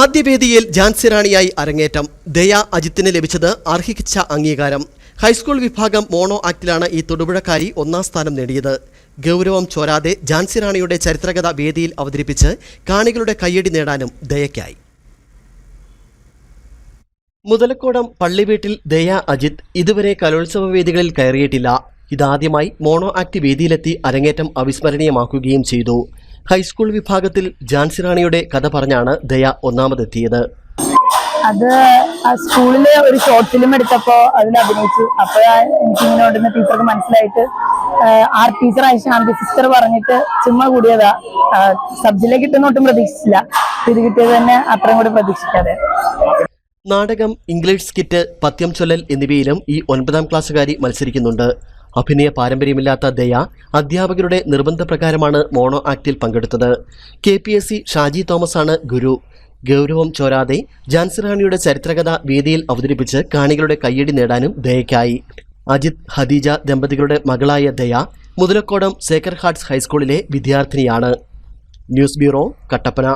ആദ്യവേദിയിൽ ജാൻസി റാണിയായി അരങ്ങേറ്റം. ദയ അജിത്തിന് ലഭിച്ചത് അർഹിച്ച അംഗീകാരം. ഹൈസ്കൂൾ വിഭാഗം മോണോ ആക്ടിലാണ് ഈ തൊടുപുഴക്കാരി ഒന്നാം സ്ഥാനം നേടിയത്. ഗൗരവം ചോരാതെ ജാൻസി റാണിയുടെ ചരിത്രകഥ വേദിയിൽ അവതരിപ്പിച്ച് കാണികളുടെ കയ്യടി നേടാനും ദയക്കായി മുതലക്കോടം പള്ളിവീട്ടിൽ ദയ അജിത് ഇതുവരെ കലോത്സവ വേദികളിൽ കയറിയിട്ടില്ല. ഇതാദ്യമായി മോണോ ആക്ട് വേദിയിലെത്തി അരങ്ങേറ്റം അവിസ്മരണീയമാക്കുകയും ചെയ്തു. ഹൈസ്കൂൾ വിഭാഗത്തിൽ ജാൻസി റാണിയുടെ കഥ പറഞ്ഞാണ് ദയ ഒന്നാമതെത്തിയത്. അത് ആ സ്കൂളിൽ ഒരു ഷോർട്ട് ഫിലിം എടുത്തപ്പോ അതിൽ അഭിനയിച്ചു. അപ്പോഴാ എനിക്ക് ഇങ്ങനെ ഉണ്ടെന്ന് ടീച്ചർക്ക് മനസ്സിലായിട്ട് ആർ ടീച്ചർ ശാന്തി സിസ്റ്റർ പറഞ്ഞിട്ട് ചുമ്മാ കൂടിയതാ. സബ്ജിലെ കിട്ടുന്ന ഒട്ടും പ്രതീക്ഷിച്ചില്ല. ഇത് കിട്ടിയത് തന്നെ അത്രയും കൂടി പ്രതീക്ഷിക്കാതെ. നാടകം ഇംഗ്ലീഷ് സ്കിറ്റ് പത്യം ചൊല്ലൽ എന്നിവയിലും ഈ ഒൻപതാം ക്ലാസ്സുകാരി മത്സരിക്കുന്നുണ്ട്. അഭിനയ പാരമ്പര്യമില്ലാത്ത ദയ അധ്യാപകരുടെ നിർബന്ധപ്രകാരമാണ് മോണോ ആക്ടിൽ പങ്കെടുത്തത്. K P S C Shaji തോമസാണ് ഗുരു. ഗൗരവം ചോരാതെ ജാൻസി റാണിയുടെ ചരിത്രകഥ വേദിയിൽ അവതരിപ്പിച്ച് കാണികളുടെ കയ്യടി നേടാനും ദയക്കായി അജിത് ഹദീജ ദമ്പതികളുടെ മകളായ ദയ മുതലക്കോടം സേക്കർ ഹാർട്സ് ഹൈസ്കൂളിലെ വിദ്യാർത്ഥിനിയാണ്. News bureau Kattappana.